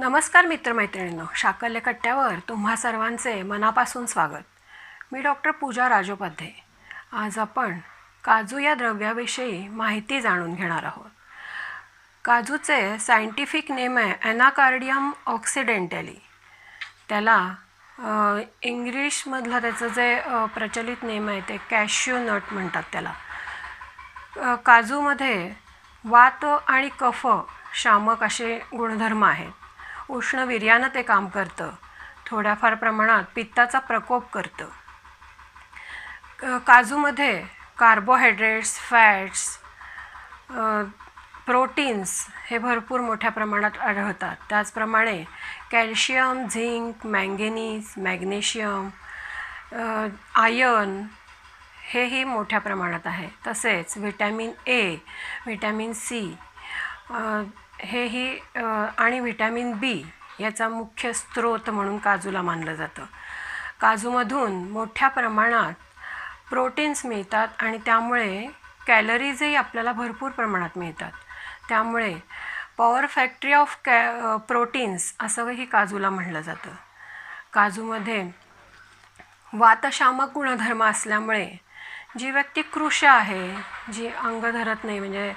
नमस्कार मित्रमैत्रिणींनो शाकल्य कट्ट्यावर तुम्हा सर्वांचे मनापासून स्वागत. मी डॉक्टर पूजा राजोपाध्ये. आज आपण काजू या द्रव्याविषयी माहिती जाणून घेणार आहोत. काजूचे सायंटिफिक नेम आहे ॲनाकार्डियम ऑक्सिडेंटली त्याला इंग्लिशमधलं त्याचं जे प्रचलित नेम आहे ते कॅश्यू नट म्हणतात त्याला. काजूमध्ये वात आणि कफ शामक असे गुणधर्म आहेत. उष्णवीर्यानं ते काम करतं. थोड्याफार प्रमाणात पित्ताचा प्रकोप करतं. काजूमध्ये कार्बोहायड्रेट्स फॅट्स प्रोटीन्स हे भरपूर मोठ्या प्रमाणात आढळतात. त्याचप्रमाणे calcium zinc manganese magnesium iron हेही मोठ्या प्रमाणात आहे. तसेच व्हिटॅमिन ए व्हिटॅमिन सी हेही आणि व्हिटॅमिन बी याचा मुख्य स्रोत म्हणून काजूला मानलं जातं. काजूमधून मोठ्या प्रमाणात प्रोटीन्स मिळतात आणि त्यामुळे कॅलरीजही आपल्याला भरपूर प्रमाणात मिळतात. त्यामुळे पॉवर फॅक्टरी ऑफ कॅ प्रोटीन्स असंही काजूला म्हणलं जातं. काजूमध्ये वातशामक गुणधर्म असल्यामुळे जी व्यक्ती कृश आहे जी अंग धरत नाही म्हणजे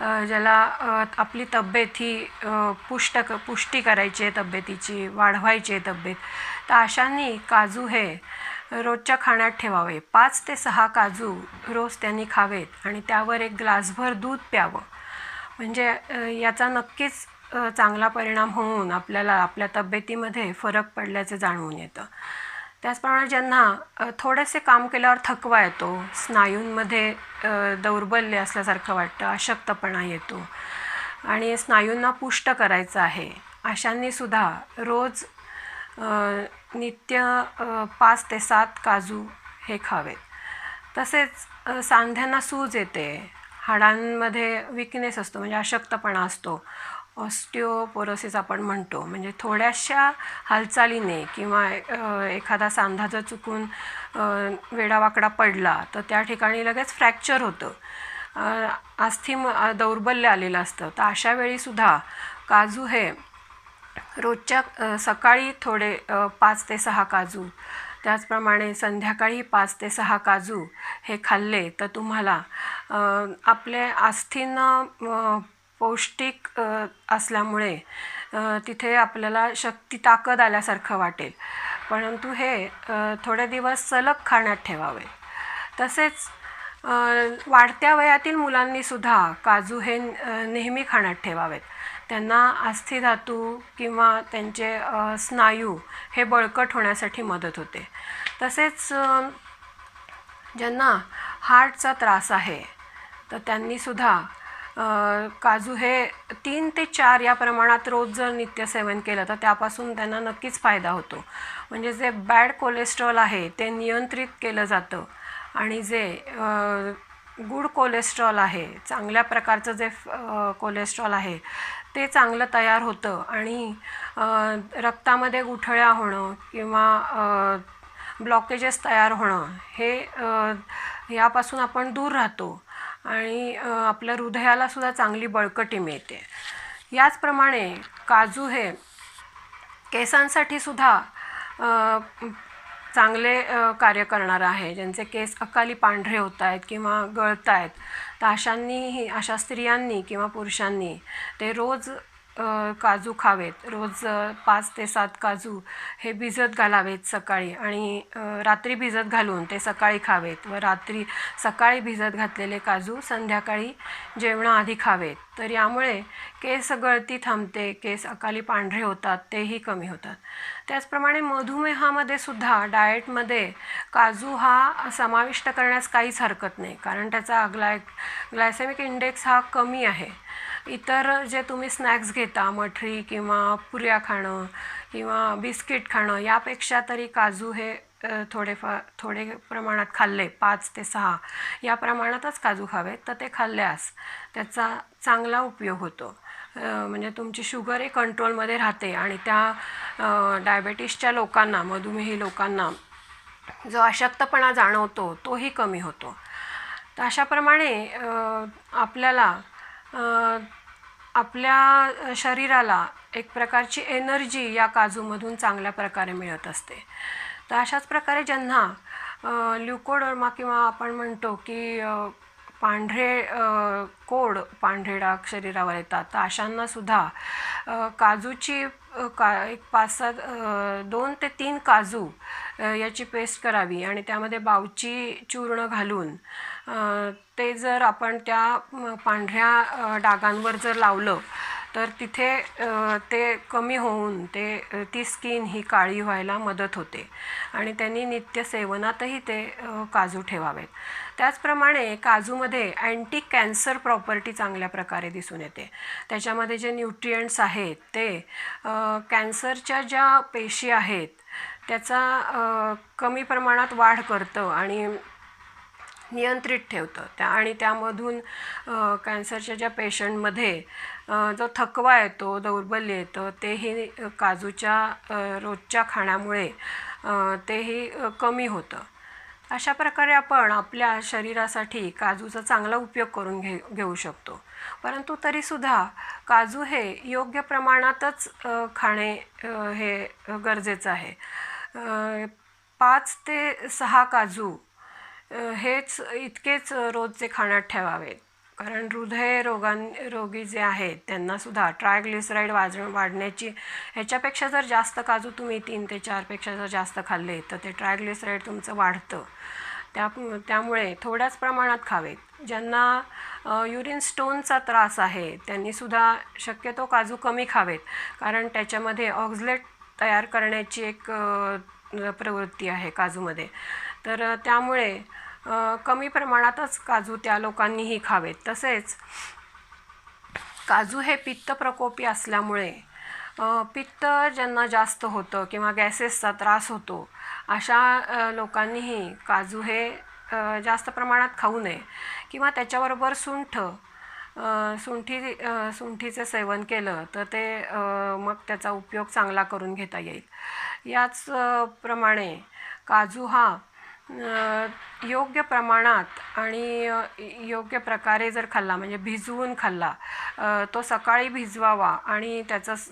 ज्याला आपली तब्येत ही पुष्ट क पुष्टी करायची आहे तब्येतीची वाढवायची आहे तब्येत. तर अशांनी काजू हे रोजच्या खाण्यात ठेवावे. पाच ते सहा काजू रोज त्यांनी खावेत आणि त्यावर एक ग्लासभर दूध प्यावं. म्हणजे याचा नक्कीच चांगला परिणाम होऊन आपल्याला आपल्या तब्येतीमध्ये फरक पडल्याचं जाणवून येतं. त्याचप्रमाणे ज्यांना थोडेसे काम केल्यावर थकवा येतो स्नायूंमध्ये दौर्बल्य असल्यासारखं वाटतं अशक्तपणा येतो आणि स्नायूंना पुष्ट करायचं आहे अशांनीसुद्धा रोज नित्य पाच ते सात काजू हे खावेत. तसेच सांध्यांना सूज येते हाडांमध्ये विकनेस असतो म्हणजे अशक्तपणा असतो. ऑस्टिओपोरोसिस आपण म्हणतो. म्हणजे थोड्याशा हालचालीने किंवा एखादा सांधा जर चुकून वेडावाकडा पडला तर त्या ठिकाणी लगेच फ्रॅक्चर होतं. अस्थिम दौर्बल्य आलेलं असतं. तर अशा वेळीसुद्धा काजू हे रोजच्या सकाळी थोडे पाच ते सहा काजू त्याचप्रमाणे संध्याकाळी पाच ते सहा काजू हे खाल्ले तर तुम्हाला आपले आस्थीनं पौष्टिक असल्यामुळे तिथे आपल्याला शक्ती ताकद आल्यासारखं वाटेल. परंतु हे थोडे दिवस सलग खाण्यात ठेवावे. तसेच वाढत्या वयातील मुलांनीसुद्धा काजू हे नेहमी खाण्यात ठेवावेत. त्यांना अस्थिधातू किंवा त्यांचे स्नायू हे बळकट होण्यासाठी मदत होते. तसेच ज्यांना हार्टचा त्रास आहे तर त्यांनीसुद्धा काजू हे तीन ते चार या प्रमाणात रोज जर नित्य सेवन केलं तर त्यापासून त्यांना नक्कीच फायदा होतो. म्हणजे जे बॅड कोलेस्ट्रॉल आहे ते नियंत्रित केलं जातं. आणि जे गुड कोलेस्ट्रॉल आहे चांगल्या प्रकारचं जे कोलेस्ट्रॉल आहे ते चांगलं तयार होतं. आणि रक्तामध्ये गुठळ्या होणं किंवा ब्लॉकेजेस तयार होणं हे यापासून आपण दूर राहतो. आणि आपल्या हृदयालासुद्धा चांगली बळकटी मिळते. याचप्रमाणे काजू हे केसांसाठी सुद्धा चांगले कार्य करणारं आहे. ज्यांचे केस अकाली पांढरे होत आहेत किंवा गळत आहेत तर अशांनीही अशा स्त्रियांनी किंवा पुरुषांनी ते रोज काजू खावेत. रोज पाच ते सात काजू हे भिजत घालावेत सकाळी आणि रात्री भिजत घालून ते सकाळी खावेत व रात्री सकाळी भिजत घातलेले काजू संध्याकाळी जेवणाआधी खावेत. तर यामुळे केस गळती थांबते केस अकाली पांढरे होतात तेही कमी होतात. त्याचप्रमाणे मधुमेहामध्ये सुद्धा डाएटमध्ये काजू हा समाविष्ट करण्यास काहीच हरकत नाही कारण त्याचा ग्लाय ग्लायसेमिक इंडेक्स हा कमी आहे. इतर जे तुम्ही स्नॅक्स घेता मठरी किंवा पुऱ्या खाणं किंवा बिस्किट खाणं यापेक्षा तरी काजू हे थोडेफार थोडे प्रमाणात खाल्ले पाच ते सहा. या प्रमाणातच काजू खावेत तर ते खाल्ल्यास त्याचा चांगला उपयोग होतो. म्हणजे तुमची शुगर हे कंट्रोलमध्ये राहते आणि त्या डायबेटीसच्या लोकांना मधुमेही लोकांना जो अशक्तपणा जाणवतो तोही कमी होतो. तर अशाप्रमाणे आपल्याला आपल्या शरीराला एक प्रकारची एनर्जी या काजूमधून चांगल्या प्रकारे मिळत असते. तर अशाच प्रकारे ज्यांना ल्युकोडर्मा किंवा आपण म्हणतो की पांढरे कोड पांढरे डाग शरीरावर येतात. तर अशांनासुद्धा काजूची का एक पाच सात दोन ते तीन काजू याची पेस्ट करावी आणि त्यामध्ये बावची चूर्ण घालून ते जर आपण त्या पांढऱ्या डागांवर जर लावलं तर तिथे ते कमी होऊन ते ती स्किन ही काळी व्हायला मदत होते. आणि त्यांनी नित्य सेवनातही ते काजू ठेवावेत. त्याचप्रमाणे काजूमध्ये अँटी कॅन्सर प्रॉपर्टी चांगल्या प्रकारे दिसून येते. त्याच्यामध्ये जे न्यूट्रियंट्स आहेत ते कॅन्सरच्या ज्या पेशी आहेत त्याचा कमी प्रमाणात वाढ करतं आणि नियंत्रित ठेवतं. त्या आणि त्यामधून कॅन्सरच्या ज्या पेशंटमध्ये जो थकवा येतो दौर्बल्य येतं तेही काजूच्या रोजच्या खाण्यामुळे तेही कमी होतं. अशा प्रकारे आपण आपल्या शरीरासाठी काजूचा चांगला उपयोग करून घे घेऊ शकतो. परंतु तरीसुद्धा काजू हे योग्य प्रमाणातच खाणे हे गरजेचं आहे. पाच ते सहा काजू हेच इतकेच रोजचे खाण्यात ठेवावेत. कारण हृदय रोगां रोगी जे आहेत त्यांनासुद्धा ट्रायग्लिसराईड वाज वाढण्याची ह्याच्यापेक्षा जर जास्त काजू तुम्ही तीन ते चारपेक्षा जर जास्त खाल्ले तर ते ट्रायग्लिसराईड तुमचं वाढतं. त्या त्यामुळे थोड्याच प्रमाणात खावेत. ज्यांना युरिन स्टोनचा त्रास आहे त्यांनीसुद्धा शक्यतो काजू कमी खावेत. कारण त्याच्यामध्ये ऑक्झलेट तयार करण्याची एक प्रवृत्ती आहे काजूमध्ये. तर त्यामुळे कमी प्रमाणातच काजू त्या लोकांनीही खावेत. तसेच काजू हे पित्त प्रकोपी असल्यामुळे पित्त ज्यांना जास्त होतं किंवा गॅसेसचा त्रास होतो अशा लोकांनीही काजू हे जास्त प्रमाणात खाऊ नये किंवा त्याच्याबरोबर सुंठ सुंठी सुंठीचं सेवन केलं तर ते मग त्याचा उपयोग चांगला करून घेता येईल. याच प्रमाणे काजू हा योग्य प्रमाणात आणि योग्य प्रकारे जर खाल्ला म्हणजे भिजवून खाल्ला तो सकाळी भिजवावा आणि त्याचं स-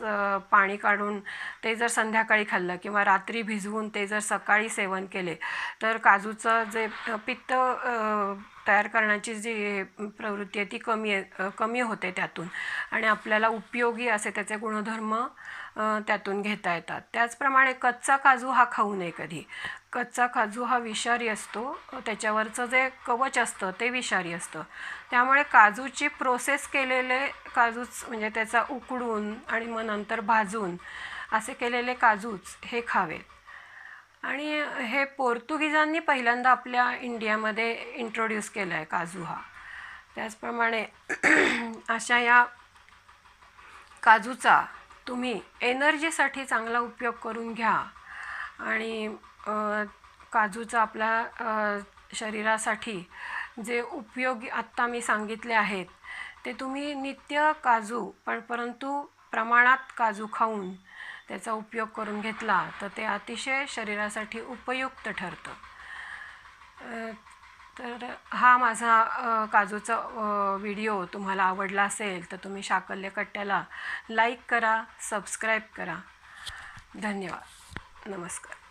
पाणी काढून ते जर संध्याकाळी खाल्लं किंवा रात्री भिजवून ते जर सकाळी सेवन केले तर काजूचं जे पित्त तयार करण्याची जी प्रवृत्ती आहे ती कमी आहे कमी होते त्यातून. आणि आपल्याला उपयोगी असे त्याचे गुणधर्म त्यातून घेता येतात. त्याचप्रमाणे कच्चा काजू हा खाऊ नये कधी. कच्चा काजू हा विषारी असतो. त्याच्यावरचं जे कवच असतं ते विषारी असतं. त्यामुळे काजूची प्रोसेस केलेले काजूच म्हणजे त्याचा उकडून आणि मग नंतर भाजून असे केलेले काजूच हे खावेत आणि हे पोर्तुगीजांनी पहिल्यांदा आपल्या इंडियामध्ये इंट्रोड्यूस केलं आहे काजू हा त्याचप्रमाणे अशा या काजूचा तुम्ही एनर्जीसाठी चांगला उपयोग करून घ्या. आणि काजूचा आपल्या शरीरासाठी जे उपयोगी आत्ता मी सांगितले आहेत ते तुम्ही नित्य काजू पण परंतु प्रमाणात काजू खाऊन त्याचा उपयोग करून घेतला तर ते अतिशय शरीरासाठी उपयुक्त ठरतं. तर हा माझा काजूचा व्हिडिओ तुम्हाला आवडला असेल तर तुम्ही शाकल्य कट्ट्याला लाईक करा सबस्क्राईब करा. धन्यवाद. नमस्कार.